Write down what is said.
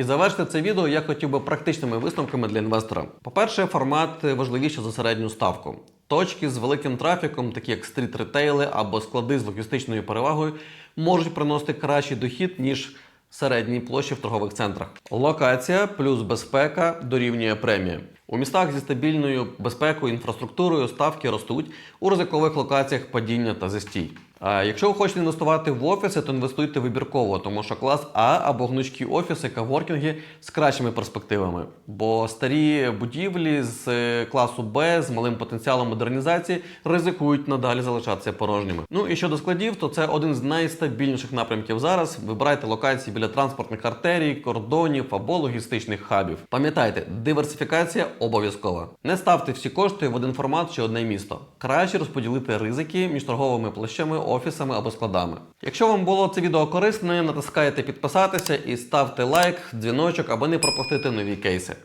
І завершити це відео я хотів би практичними висновками для інвестора. По-перше, формат важливіший за середню ставку. Точки з великим трафіком, такі як стріт-ретейли або склади з логістичною перевагою, можуть приносити кращий дохід, ніж середні площі в торгових центрах. Локація плюс безпека дорівнює премія. У містах зі стабільною безпекою, інфраструктурою ставки ростуть, у ризикових локаціях падіння та застій. Якщо ви хочете інвестувати в офіси, то інвестуйте вибірково, тому що клас А або гнучкі офіси, каворкінги з кращими перспективами. Бо старі будівлі з е, класу Б з малим потенціалом модернізації ризикують надалі залишатися порожніми. Ну і щодо складів, то це один з найстабільніших напрямків зараз. Вибирайте локації біля транспортних артерій, кордонів або логістичних хабів. Пам'ятайте, диверсифікація обов'язкова. Не ставте всі кошти в один формат чи одне місто. Краще розподілити ризики між торговими площами, офісами або складами. Якщо вам було це відео корисне, натискайте підписатися і ставте лайк, дзвіночок, аби не пропустити нові кейси.